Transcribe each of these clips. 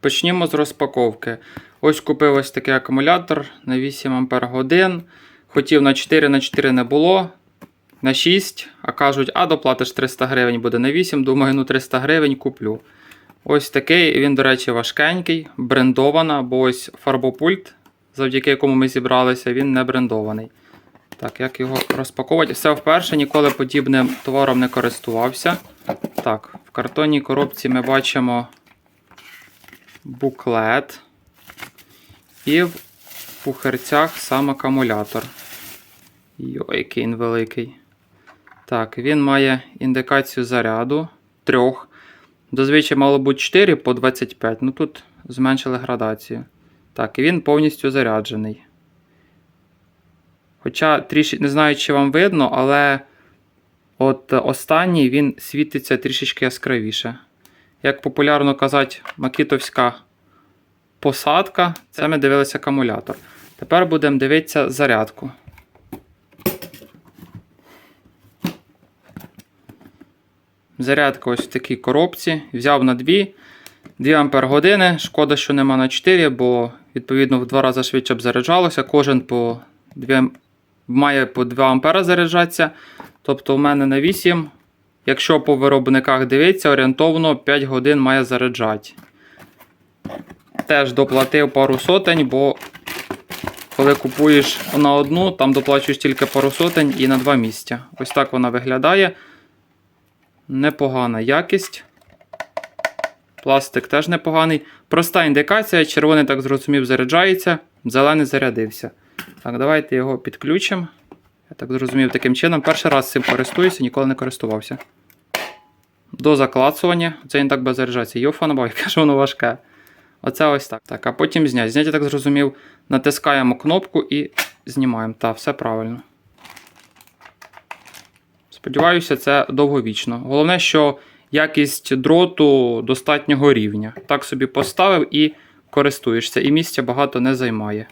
Почнімо з розпаковки. Ось купив ось такий акумулятор на 8 Ампер годин. Хотів на 4 на 4 не було. На 6, а кажуть, а доплатиш 300 гривень буде на 8. Думаю, ну 300 гривень куплю. Ось такий, він, до речі, важкенький, брендована, бо ось фарбопульт, завдяки якому ми зібралися, він не брендований. Так, як його розпаковувати? Все вперше, ніколи подібним товаром не користувався. Так, в картонній коробці ми бачимо буклет. І в пухерцях сам акумулятор. Йой, який він великий. Так, він має індикацію заряду трьох. Дозвичай мало бути 4 по 25, ну тут зменшили градацію. Так, і він повністю заряджений. Хоча трішки не знаю, чи вам видно, але от останній він світиться трішечки яскравіше. Як популярно казати, макітовська посадка, це ми дивилися акумулятор. Тепер будемо дивитися зарядку. Зарядка ось в такій коробці. Взяв на 2. 2 Ампер години. Шкода, що нема на 4, бо відповідно в 2 рази швидше б заряджалося. Кожен по 2, має по 2 Ампера заряджатися. Тобто, у мене на 8. Якщо по виробниках дивитися, орієнтовно 5 годин має заряджати. Теж доплатив пару сотень, бо коли купуєш на одну, там доплачуєш тільки пару сотень і на два місця. Ось так вона виглядає. Непогана якість. Пластик теж непоганий. Проста індикація. Червоний, так зрозумів, заряджається, зелений зарядився. Так, давайте його підключимо. Я так зрозумів таким чином. Перший раз цим користуюся, ніколи не користувався. До заклацування. Це він так буде заряджатися. Йофанабай, яке воно важке. Оце ось так. Так, а потім зняти. Зняти, я так зрозумів, натискаємо кнопку і знімаємо. Так, все правильно. Сподіваюся, це довговічно. Головне, що якість дроту достатнього рівня. Так собі поставив і користуєшся. І місця багато не займає.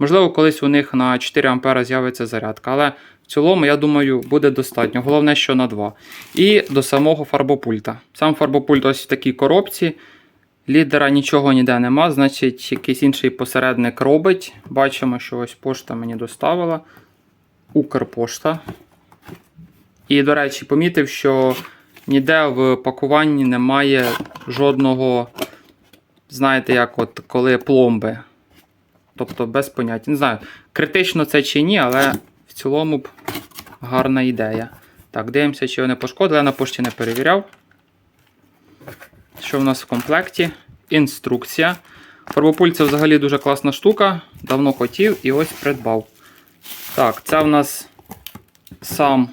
Можливо, колись у них на 4 А з'явиться зарядка, але в цілому, я думаю, буде достатньо. Головне, що на 2. І до самого фарбопульта. Сам фарбопульт ось в такій коробці. Лідера нічого ніде нема, значить, якийсь інший посередник робить. Бачимо, що ось пошта мені доставила. Укрпошта. І, до речі, помітив, що ніде в пакуванні немає жодного, знаєте, як от коли пломби. Тобто без поняття. Не знаю, критично це чи ні, але в цілому б гарна ідея. Так, дивимося, чи вони пошкодили. Я на пошті не перевіряв. Що в нас в комплекті? Інструкція. Фарбопульт це взагалі дуже класна штука. Давно хотів і ось придбав. Так, це в нас сам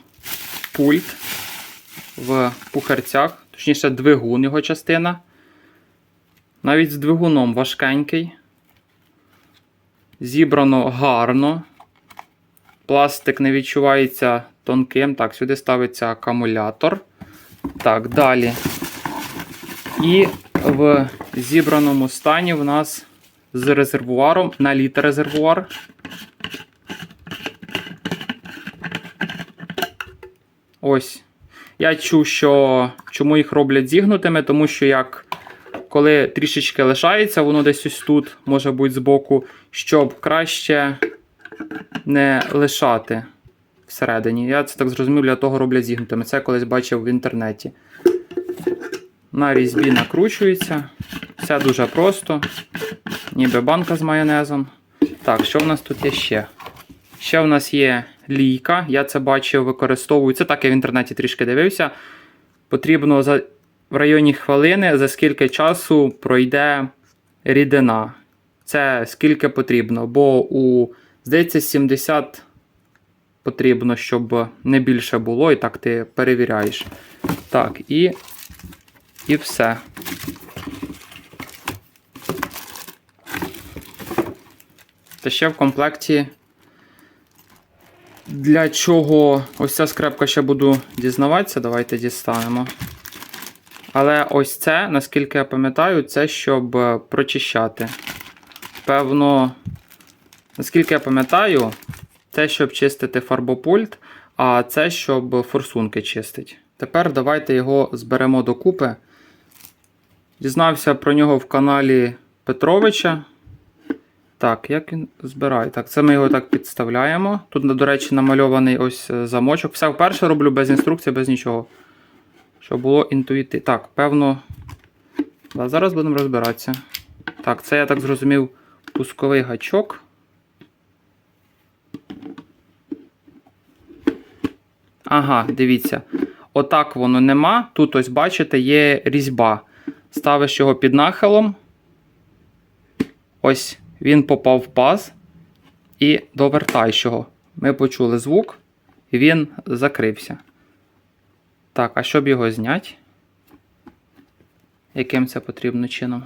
пульт в пухарцях, точніше, двигун його частина. Навіть з двигуном важкенький. Зібрано гарно. Пластик не відчувається тонким. Так, сюди ставиться акумулятор. Так, далі. І в зібраному стані в нас з резервуаром на літр резервуар. Ось. Я чув, що чому їх роблять зігнутими, тому що як коли трішечки лишається, воно десь ось тут, може бути збоку, щоб краще не лишати всередині. Я це так зрозумів, для того роблять зігнутими. Це колись бачив в інтернеті. На різьбі накручується. Все дуже просто. Ніби банка з майонезом. Так, що в нас тут є ще? Ще в нас є лійка. Я це бачив, використовую. Це так я в інтернеті трішки дивився. Потрібно в районі хвилини, за скільки часу пройде рідина. Це скільки потрібно, бо у, здається, 70 потрібно, щоб не більше було, і так ти перевіряєш. Так, і, і все. Та ще в комплекті. Для чого ось ця скрепка ще буду дізнаватися, давайте дістанемо. Але ось це, наскільки я пам'ятаю, це щоб е, прочищати. Певно, наскільки я пам'ятаю, це щоб чистити фарбопульт, а це щоб форсунки чистить. Тепер давайте його зберемо докупи. Дізнався про нього в каналі Петровича. Так, як він збирає? Так, це ми його так підставляємо. Тут, до речі, намальований ось е, замочок. Все вперше роблю без інструкції, без нічого. Щоб було інтуїти. Так, певно. Да, зараз будемо розбиратися. Так, це я так зрозумів пусковий гачок. Ага, дивіться. Отак воно нема. Тут ось, бачите, є різьба. Ставиш його під нахилом. Ось він попав в паз. І довертаєш його. Ми почули звук, він закрився. Так, а щоб його зняти? Яким це потрібно чином?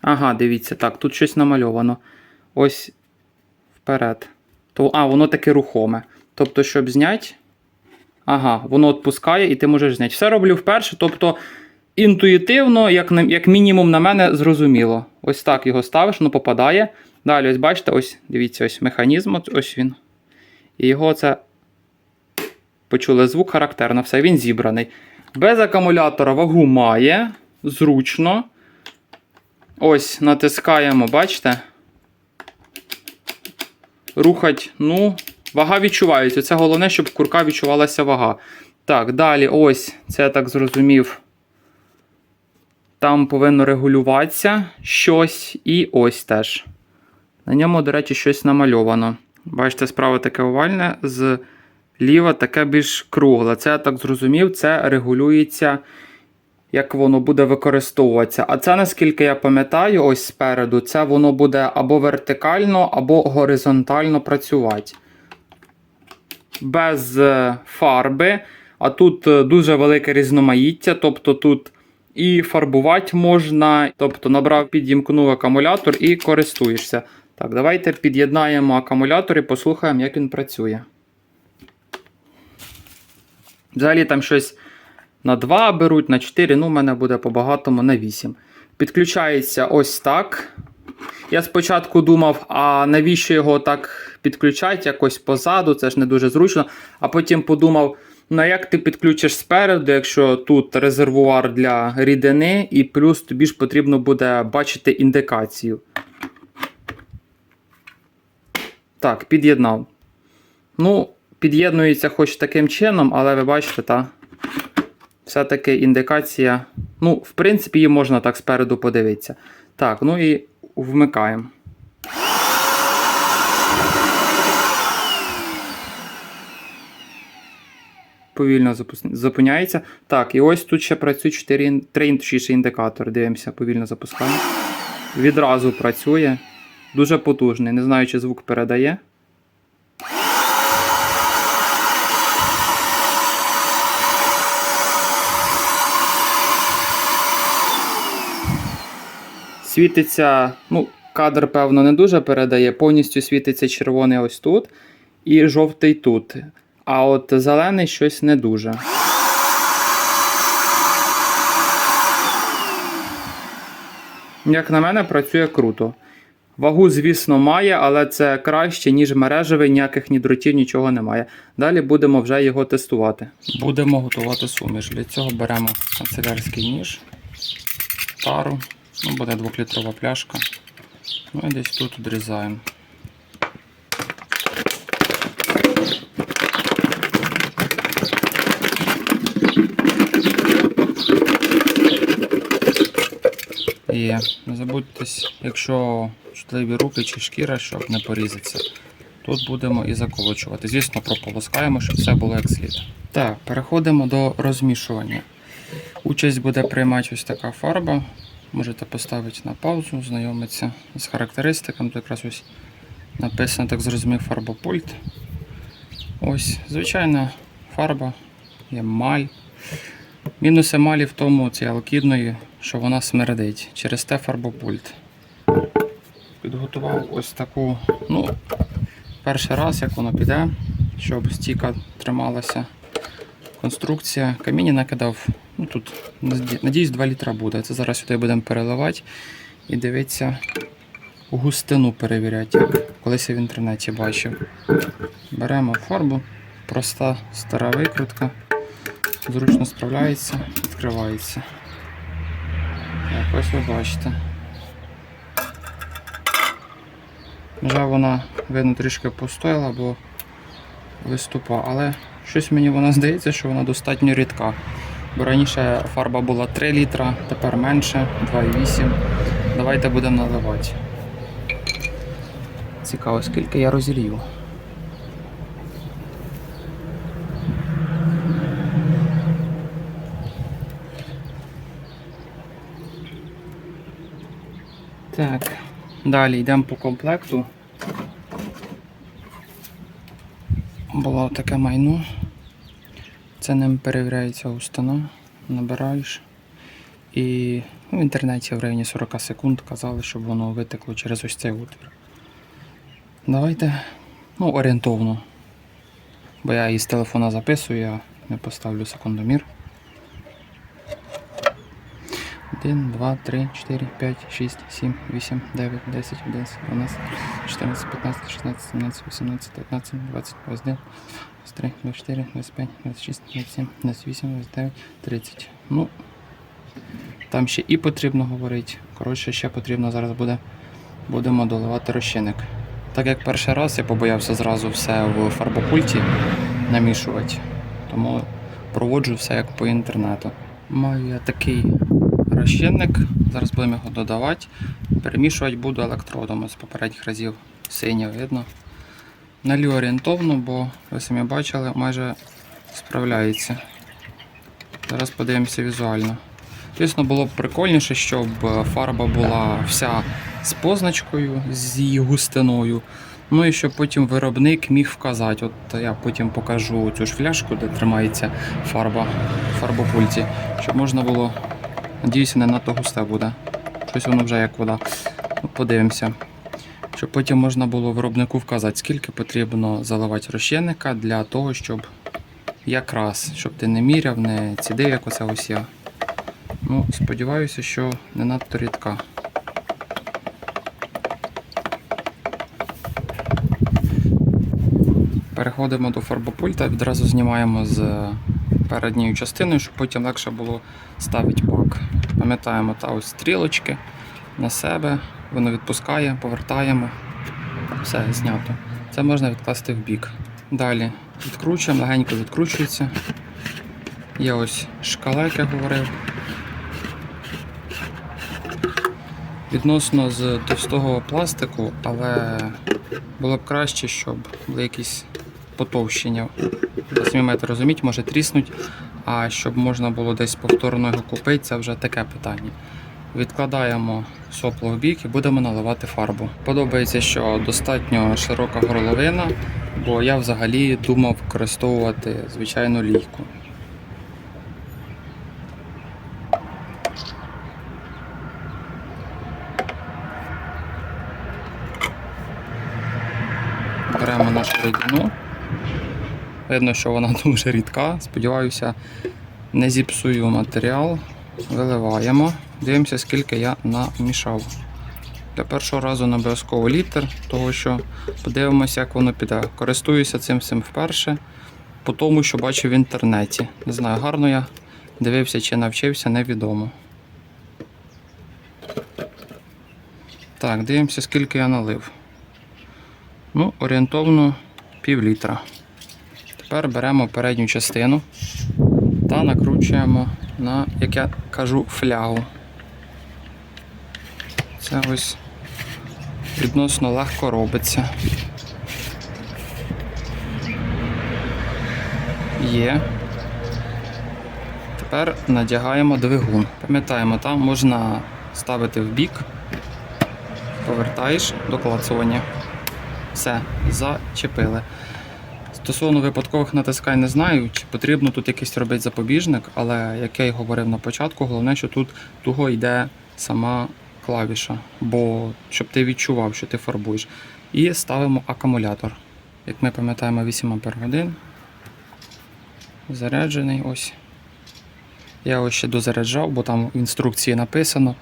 Ага, дивіться, так, тут щось намальовано. Ось вперед. То, а, воно таке рухоме. Тобто, щоб зняти. Ага, воно відпускає і ти можеш зняти. Все роблю вперше. Тобто, інтуїтивно, як, як мінімум, на мене зрозуміло. Ось так його ставиш, воно попадає. Далі, ось бачите, ось дивіться, ось механізм, ось він. І його це. Почули звук характерно, все, він зібраний. Без акумулятора вагу має. Зручно. Ось, натискаємо, бачите? Рухать, ну, вага відчувається. Це головне, щоб курка відчувалася вага. Так, далі, ось, це я так зрозумів. Там повинно регулюватися щось. І ось теж. На ньому, до речі, щось намальовано. Бачите, справа таке овальне, зліва таке більш кругле. Це я так зрозумів, це регулюється як воно буде використовуватися. А це, наскільки я пам'ятаю, ось спереду, це воно буде або вертикально, або горизонтально працювати. Без е, фарби. А тут е, дуже велике різноманіття, тобто тут і фарбувати можна, тобто набрав, підімкнув акумулятор і користуєшся. Так, давайте під'єднаємо акумулятор і послухаємо, як він працює. Взагалі там щось на 2 беруть, на 4, ну, в мене буде по-багатому на 8. Підключається ось так. Я спочатку думав, а навіщо його так підключати якось позаду, це ж не дуже зручно. А потім подумав, ну як ти підключиш спереду, якщо тут резервуар для рідини, і плюс тобі ж потрібно буде бачити індикацію. Так, під'єднав. Ну, під'єднується хоч таким чином, але ви бачите, та все-таки індикація. Ну, в принципі, її можна так спереду подивитися. Так, ну і вмикаємо. Повільно зупиняється. Так, і ось тут ще працює 4, 3 точніше, індикатори. Дивимося, повільно запускаємо. Відразу працює. Дуже потужний. Не знаю, чи звук передає. Світиться, ну, кадр, певно, не дуже передає. Повністю світиться червоний ось тут і жовтий тут. А от зелений щось не дуже. Як на мене, працює круто. Вагу, звісно, має, але це краще, ніж мережевий, ніяких ні дротів, нічого немає. Далі будемо вже його тестувати. Будемо готувати суміш. Для цього беремо канцелярський ніж, тару, ну, буде 2-літрова пляшка. Ну і десь тут відрізаємо. І не забудьтесь, якщо чутливі руки чи шкіра, щоб не порізатися. Тут будемо і заколочувати. Звісно, прополоскаємо, щоб все було як слід. Так, переходимо до розмішування. Участь буде приймати ось така фарба. Можете поставити на паузу, знайомитися з характеристиками. Тут якраз ось написано, так зрозумів, фарбопульт. Ось, звичайна фарба, є маль. Мінус емалі в тому, цієї алкідної, що вона смердить. Через те фарбопульт. Підготував ось таку, ну, перший раз, як воно піде, щоб стійка трималася. Конструкція. Каміння накидав. Ну тут, надіюсь, 2 літра буде. Це зараз сюди будемо переливати і дивитися, густину перевіряти. як Колись я в інтернеті бачив. Беремо фарбу, проста стара викрутка, зручно справляється, відкривається. Ось ви бачите. Вже вона, видно, трішки постояла, бо виступа, але щось мені вона здається, що вона достатньо рідка. Бо раніше фарба була 3 літра, тепер менше, 2,8. Давайте будемо наливати. Цікаво, скільки я розілью. Так, далі йдемо по комплекту. Було таке майно. Це ним перевіряється густина, набираєш. І ну, в інтернеті в районі 40 секунд казали, щоб воно витекло через ось цей отвір. Давайте ну, орієнтовно. Бо я із телефона записую, я не поставлю секундомір. 1, 2, 3, 4, 5, 6, 7, 8, 9, 10, 11, 12, 14, 15, 16, 17, 18, 19, 20, 21, 23, 24, 25, 26, 27, 28, 29, 30. Ну, там ще і потрібно говорити. Коротше, ще потрібно зараз буде, будемо доливати розчинник. Так як перший раз я побоявся зразу все в фарбопульті намішувати, тому проводжу все як по інтернету. Маю я такий розчинник, зараз будемо його додавати. Перемішувати буду електродами з попередніх разів синє видно. Налю орієнтовно, бо ви самі бачили, майже справляється. Зараз подивимося візуально. Звісно, було б прикольніше, щоб фарба була вся з позначкою, з її густиною. Ну і щоб потім виробник міг вказати. От я потім покажу цю ж фляжку, де тримається фарба в фарбопульті, щоб можна було. Надіюся, не надто густе буде. Щось воно вже як вода. Ну, подивимося. Щоб потім можна було виробнику вказати, скільки потрібно заливати розчинника для того, щоб якраз, щоб ти не міряв, не цідив, як оце ось я. Ну, сподіваюся, що не надто рідка. Переходимо до фарбопульта, відразу знімаємо з передньою частиною, щоб потім легше було ставити бак. Пам'ятаємо та ось стрілочки на себе, воно відпускає, повертаємо. Все знято. Це можна відкласти в бік. Далі відкручуємо, легенько відкручується. Є ось шкала, як я говорив. Відносно з товстого пластику, але було б краще, щоб були якісь потовщення. Ви самі маєте розуміти, може тріснуть, а щоб можна було десь повторно його купити, це вже таке питання. Відкладаємо сопло в бік і будемо наливати фарбу. Подобається, що достатньо широка горловина, бо я взагалі думав використовувати звичайну лійку. Беремо нашу рідину. Видно, що вона дуже рідка. Сподіваюся, не зіпсую матеріал. Виливаємо. Дивимося, скільки я намішав. Для першого разу не обов'язково літр, того що подивимося, як воно піде. Користуюся цим всім вперше, по тому, що бачив в інтернеті. Не знаю, гарно я дивився чи навчився, невідомо. Так, дивимося, скільки я налив. Ну, орієнтовно пів літра. Тепер беремо передню частину та накручуємо на, як я кажу, флягу. Це ось відносно легко робиться. Є. Тепер надягаємо двигун. Пам'ятаємо, там можна ставити в бік, повертаєш до клацування. Все, зачепили. Стосовно випадкових натискань не знаю, чи потрібно тут якийсь робити запобіжник, але як я й говорив на початку, головне, що тут туго йде сама клавіша, бо щоб ти відчував, що ти фарбуєш. І ставимо акумулятор. Як ми пам'ятаємо, 8 Ах. Заряджений ось. Я ось ще дозаряджав, бо там в інструкції написано,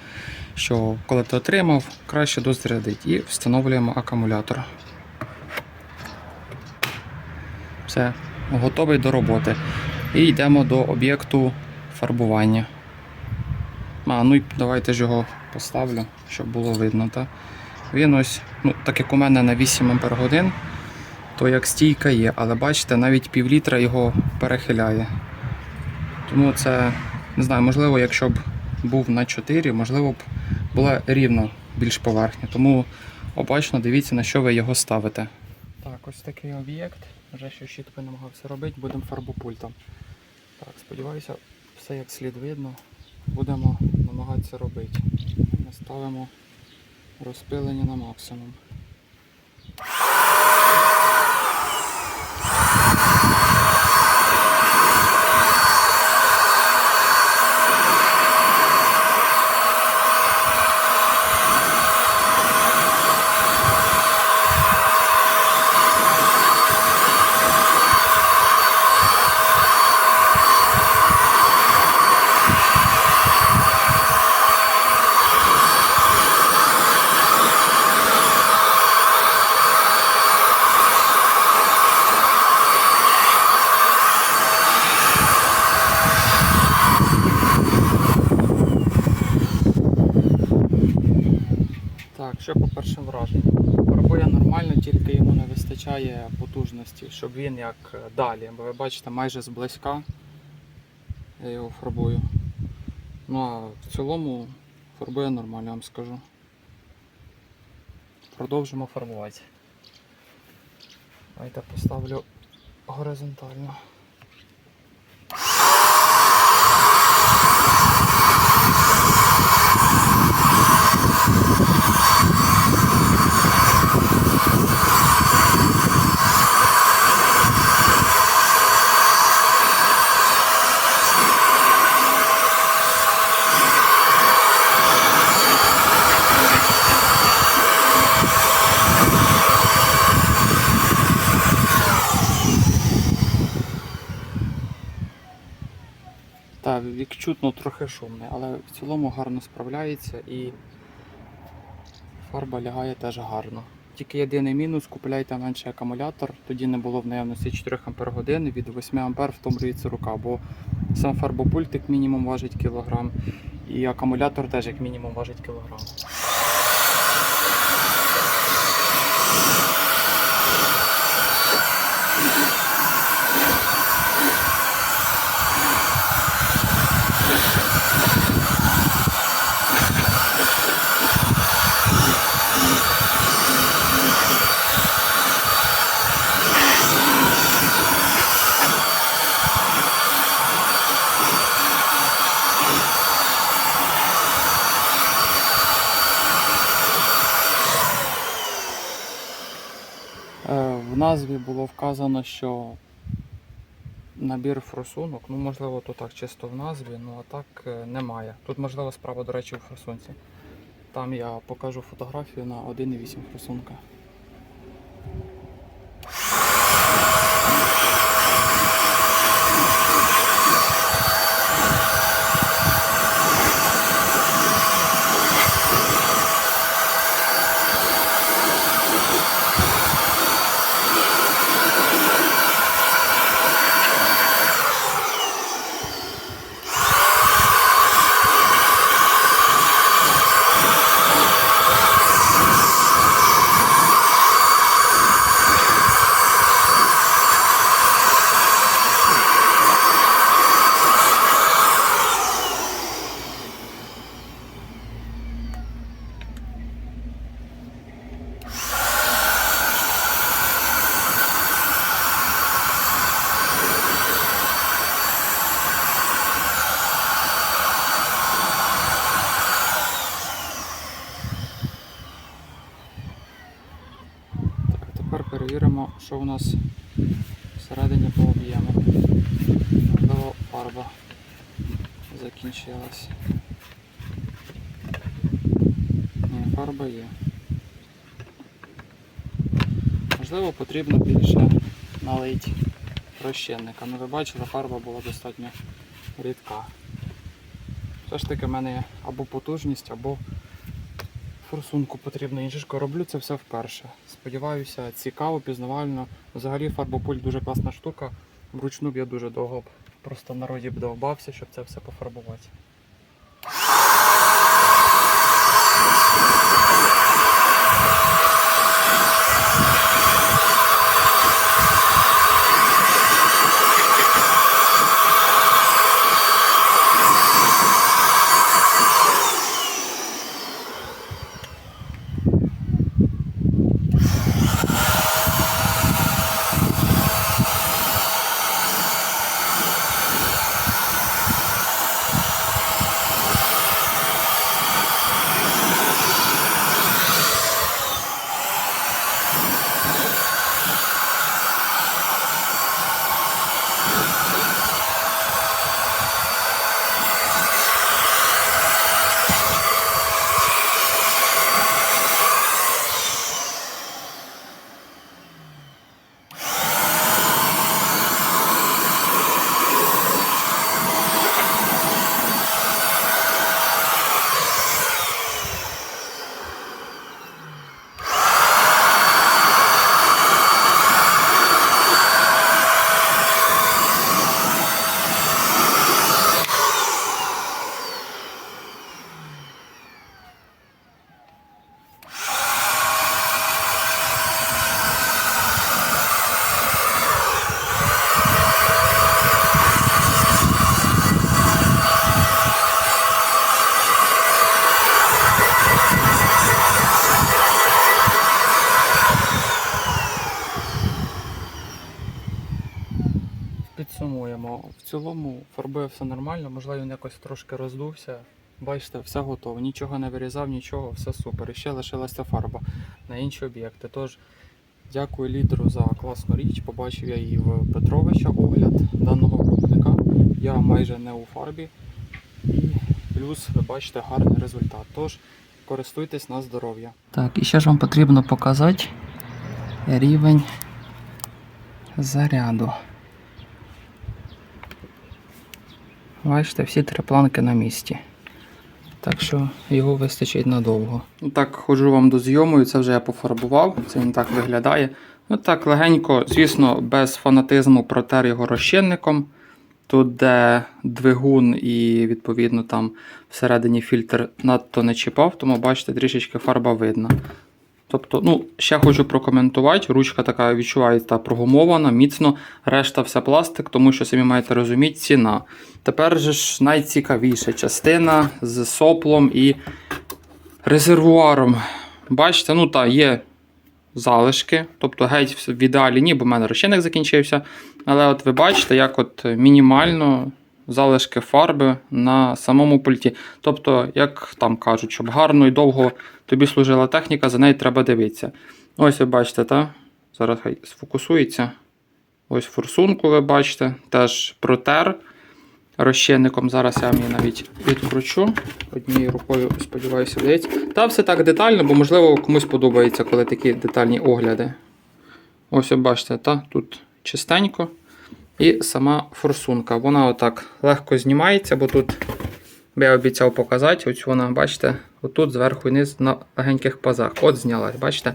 що коли ти отримав, краще дозарядити. І встановлюємо акумулятор. Все, готовий до роботи. І йдемо до об'єкту фарбування. А, ну і давайте ж його поставлю, щоб було видно. Та? Він ось, ну, так як у мене на 8 Ампер годин, то як стійка є, але бачите, навіть півлітра його перехиляє. Тому це, не знаю, можливо, якщо б був на 4, можливо б була рівна більш поверхня. Тому обачно дивіться, на що ви його ставите. Так, ось такий об'єкт. Вже що щітко намагався робити, будемо фарбопультом. Так, сподіваюся, все як слід видно. Будемо намагатися робити. Ми ставимо розпилення на максимум. Так, що по першим враженням? Фарбує нормально, тільки йому не вистачає потужності, щоб він як е, далі. Бо ви бачите, майже зблизька я його фарбую. Ну а в цілому фарбує нормально, вам скажу. Продовжимо фарбувати. Давайте поставлю горизонтально. Так, чутно трохи шумний, але в цілому гарно справляється і фарба лягає теж гарно. Тільки єдиний мінус, купляйте менший акумулятор, тоді не було в наявності 4 Ах від 8 А втомлюється рука, бо сам фарбопульт як мінімум важить кілограм, і акумулятор теж як мінімум важить кілограм. Е, В назві було вказано, що набір форсунок, ну можливо, то так чисто в назві, ну а так е, немає. Тут можливо справа, до речі, у форсунці. Там я покажу фотографію на 1,8 форсунка. Так, тепер перевіримо, що у нас всередині по об'єму. Можливо, фарба закінчилась. Ні, фарба є. Можливо, потрібно більше налити розчинника. Ну ви бачили, фарба була достатньо рідка. Все ж таки в мене або потужність, або Форсунку потрібно інжишко. Роблю це все вперше. Сподіваюся, цікаво, пізнавально. Взагалі фарбопуль дуже класна штука. Вручну б я дуже довго просто народі б довбався, щоб це все пофарбувати. Підсумуємо. В цілому фарбує все нормально, можливо, він якось трошки роздувся. Бачите, все готово. Нічого не вирізав, нічого, все супер. І ще лишилася фарба на інші об'єкти. Тож, дякую лідеру за класну річ. Побачив я її в Петровича огляд даного виробника. Я майже не у фарбі. І плюс ви бачите гарний результат. Тож користуйтесь на здоров'я. Так, і ще ж вам потрібно показати рівень заряду. Бачите, всі три планки на місці. Так що його вистачить надовго. Так, ходжу вам до зйому, і це вже я пофарбував. Це він так виглядає. Ну так, легенько, звісно, без фанатизму протер його розчинником. Тут, де двигун і, відповідно, там всередині фільтр надто не чіпав, тому бачите, трішечки фарба видно. Тобто, ну, ще хочу прокоментувати. Ручка така відчувається прогумована, міцно, решта все пластик, тому що самі маєте розуміти, ціна. Тепер же ж найцікавіша частина з соплом і резервуаром. Бачите, ну так, є залишки, тобто геть в ідеалі ні, бо в мене розчинник закінчився. Але от ви бачите, як от мінімально залишки фарби на самому пульті. Тобто, як там кажуть, щоб гарно і довго тобі служила техніка, за нею треба дивитися. Ось ви бачите, та? зараз хай сфокусується. Ось форсунку ви бачите, теж протер розчинником. Зараз я вам її навіть відкручу. Однією рукою, сподіваюся, вдається. Та все так детально, бо, можливо, комусь подобається, коли такі детальні огляди. Ось ви бачите, та? тут чистенько. І сама форсунка. Вона отак легко знімається, бо тут я обіцяв показати. Ось вона, бачите, отут зверху і низ на легеньких пазах. От знялась, бачите?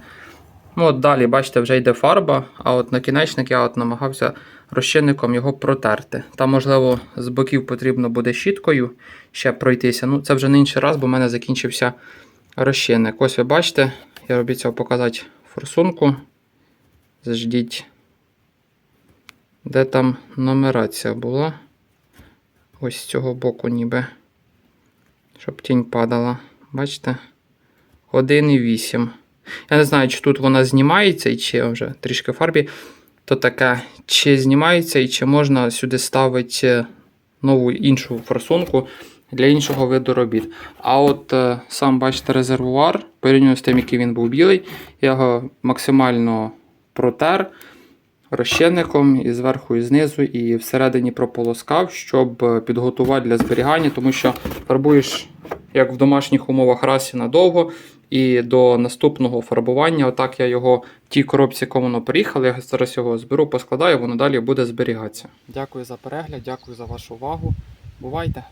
Ну от Далі, бачите, вже йде фарба, а от накінечник я от намагався розчинником його протерти. Там, можливо, з боків потрібно буде щіткою ще пройтися. Ну, це вже не інший раз, бо в мене закінчився розчинник. Ось ви бачите, я обіцяв показати форсунку. Заждіть. Де там нумерація була? Ось з цього боку, ніби. Щоб тінь падала. Бачите? 1,8. Я не знаю, чи тут вона знімається, і чи вже трішки фарбі. То таке, чи знімається, і чи можна сюди ставити нову іншу форсунку для іншого виду робіт. А от е, сам бачите резервуар, порівняно з тим, який він був білий, я його максимально протер розчинником і зверху, і знизу, і всередині прополоскав, щоб е, підготувати для зберігання, тому що фарбуєш як в домашніх умовах раз надовго. І до наступного фарбування, отак я його в тій коробці, яку воно приїхало, я зараз його зберу, поскладаю, воно далі буде зберігатися. Дякую за перегляд, дякую за вашу увагу. Бувайте!